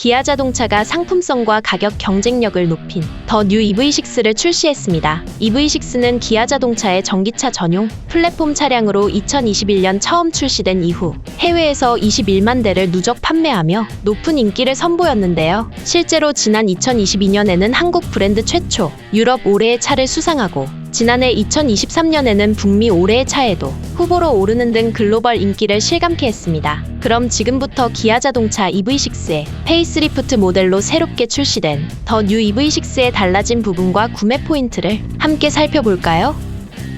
기아 자동차가 상품성과 가격 경쟁력을 높인 더 뉴 EV6를 출시했습니다. EV6는 기아 자동차의 전기차 전용 플랫폼 차량으로 2021년 처음 출시된 이후 해외에서 21만 대를 누적 판매하며 높은 인기를 선보였는데요. 실제로 지난 2022년에는 한국 브랜드 최초 유럽 올해의 차를 수상하고 지난해 2023년에는 북미 올해의 차에도 후보로 오르는 등 글로벌 인기를 실감케 했습니다. 그럼 지금부터 기아 자동차 EV6의 페이스리프트 모델로 새롭게 출시된 더 뉴 EV6의 달라진 부분과 구매 포인트를 함께 살펴볼까요?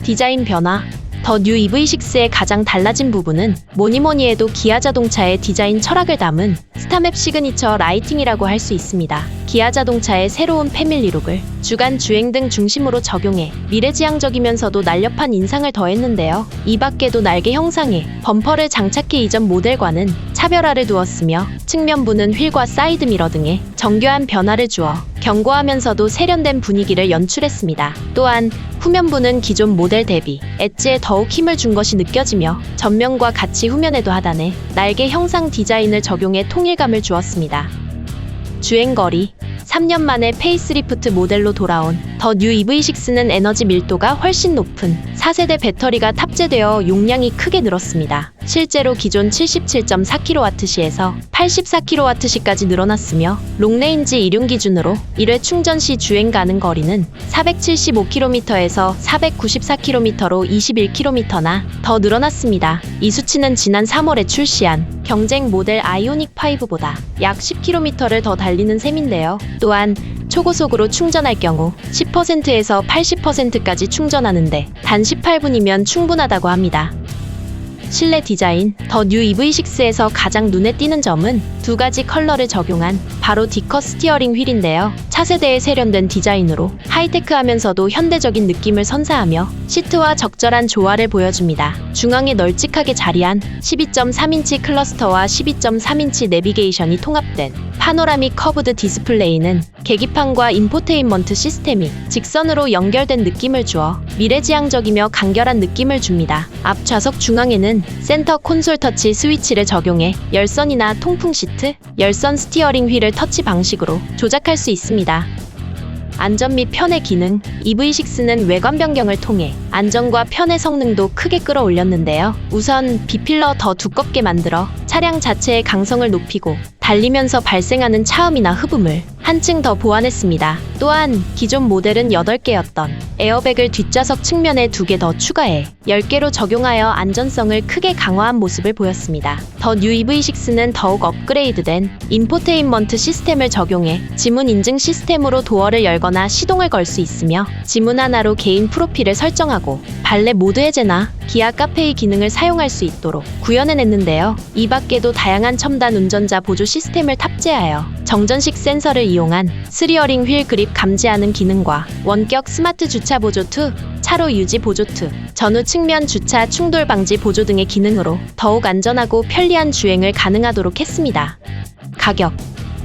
디자인 변화 더 뉴 EV6의 가장 달라진 부분은 뭐니뭐니 해도 기아 자동차의 디자인 철학을 담은 스타맵 시그니처 라이팅이라고 할 수 있습니다. 기아 자동차의 새로운 패밀리룩을 주간 주행 등 중심으로 적용해 미래지향적이면서도 날렵한 인상을 더했는데요. 이 밖에도 날개 형상에 범퍼를 장착해 이전 모델과는 차별화를 두었으며 측면부는 휠과 사이드 미러 등의 정교한 변화를 주어 견고하면서도 세련된 분위기를 연출했습니다. 또한 후면부는 기존 모델 대비 엣지에 더욱 힘을 준 것이 느껴지며 전면과 같이 후면에도 하단에 날개 형상 디자인을 적용해 통일감을 주었습니다. 주행거리 3년 만에 페이스리프트 모델로 돌아온 더 뉴 EV6는 에너지 밀도가 훨씬 높은 4세대 배터리가 탑재되어 용량이 크게 늘었습니다. 실제로 기존 77.4kWh에서 84kWh까지 늘어났으며 롱레인지 이륜 기준으로 1회 충전 시 주행 가능 거리는 475km에서 494km로 21km나 더 늘어났습니다. 이 수치는 지난 3월에 출시한 경쟁 모델 아이오닉 5보다 약 10km를 더 달리는 셈인데요. 또한 초고속으로 충전할 경우 10%에서 80%까지 충전하는데 단 18분이면 충분하다고 합니다. 실내 디자인 더 뉴 EV6에서 가장 눈에 띄는 점은 두 가지 컬러를 적용한 바로 디커 스티어링 휠인데요. 차세대에 세련된 디자인으로 하이테크하면서도 현대적인 느낌을 선사하며 시트와 적절한 조화를 보여줍니다. 중앙에 널찍하게 자리한 12.3인치 클러스터와 12.3인치 내비게이션이 통합된 파노라믹 커브드 디스플레이는 계기판과 인포테인먼트 시스템이 직선으로 연결된 느낌을 주어 미래지향적이며 간결한 느낌을 줍니다. 앞 좌석 중앙에는 센터 콘솔 터치 스위치를 적용해 열선이나 통풍 시트, 열선 스티어링 휠을 터치 방식으로 조작할 수 있습니다. 안전 및 편의 기능 EV6는 외관 변경을 통해 안전과 편의 성능도 크게 끌어올렸는데요. 우선 비필러 더 두껍게 만들어 차량 자체의 강성을 높이고 달리면서 발생하는 차음이나 흡음을 한층 더 보완했습니다. 또한 기존 모델은 8개였던 에어백을 뒷좌석 측면에 2개 더 추가해 10개로 적용하여 안전성을 크게 강화한 모습을 보였습니다. 더 뉴 EV6는 더욱 업그레이드된 인포테인먼트 시스템을 적용해 지문 인증 시스템으로 도어를 열거나 시동을 걸 수 있으며 지문 하나로 개인 프로필을 설정하고 발레 모드 해제나 기아 카페이 기능을 사용할 수 있도록 구현해냈는데요. 이 밖에도 다양한 첨단 운전자 보조 시스템을 탑재하여 정전식 센서를 이용한 스리어링 휠 그립 감지하는 기능과 원격 스마트 주차 보조 2, 차로 유지 보조 2, 전후 측면 주차 충돌 방지 보조 등의 기능으로 더욱 안전하고 편리한 주행을 가능하도록 했습니다. 가격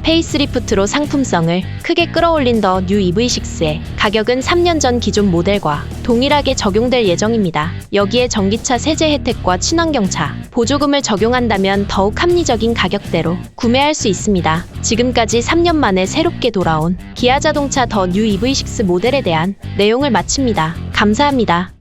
페이스리프트로 상품성을 크게 끌어올린 더 뉴 EV6의 가격은 3년 전 기존 모델과 동일하게 적용될 예정입니다. 여기에 전기차 세제 혜택과 친환경차 보조금을 적용한다면 더욱 합리적인 가격대로 구매할 수 있습니다. 지금까지 3년 만에 새롭게 돌아온 기아 자동차 더 뉴 EV6 모델에 대한 내용을 마칩니다. 감사합니다.